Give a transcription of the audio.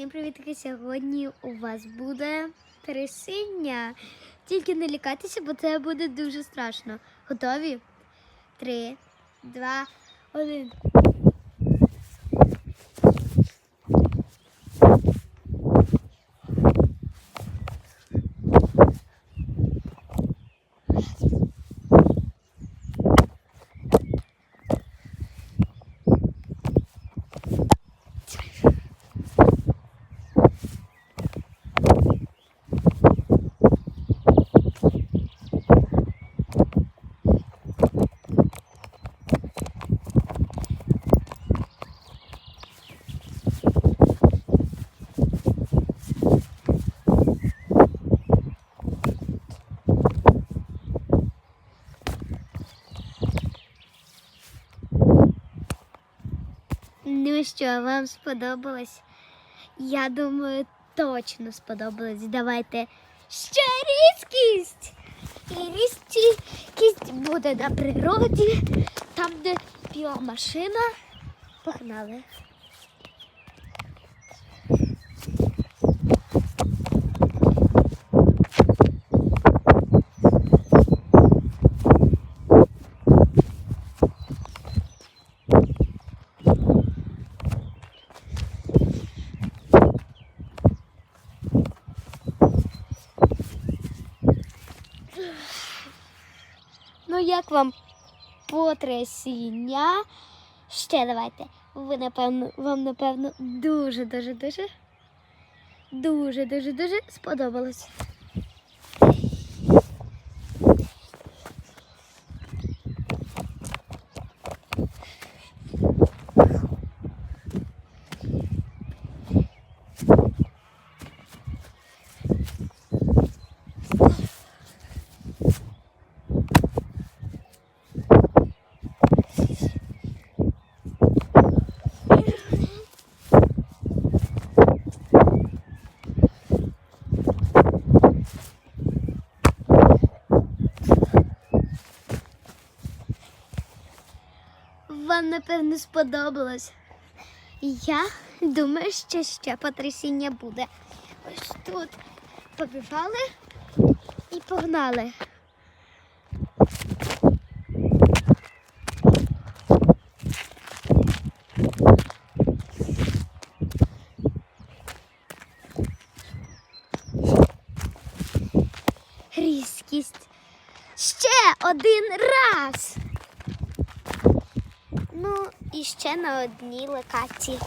Всім привіт! Сьогодні у вас буде трясіння. Тільки не лякайтеся, бо це буде дуже страшно. Готові? Три, два, один. Ну що, вам сподобалось? Я думаю, точно сподобалось. Давайте ще різкість! І різкість буде на природі, там, де біла машина. Погнали. Ну, як вам потрясіння? Ще давайте. Ви напевно, вам напевно дуже, дуже, дуже, дуже, дуже, дуже сподобалось. Вам напевно сподобалось. Я думаю, що ще потрясіння буде. Ось тут побіжали і погнали. Різкість. Ще один раз. І ще на одній локації.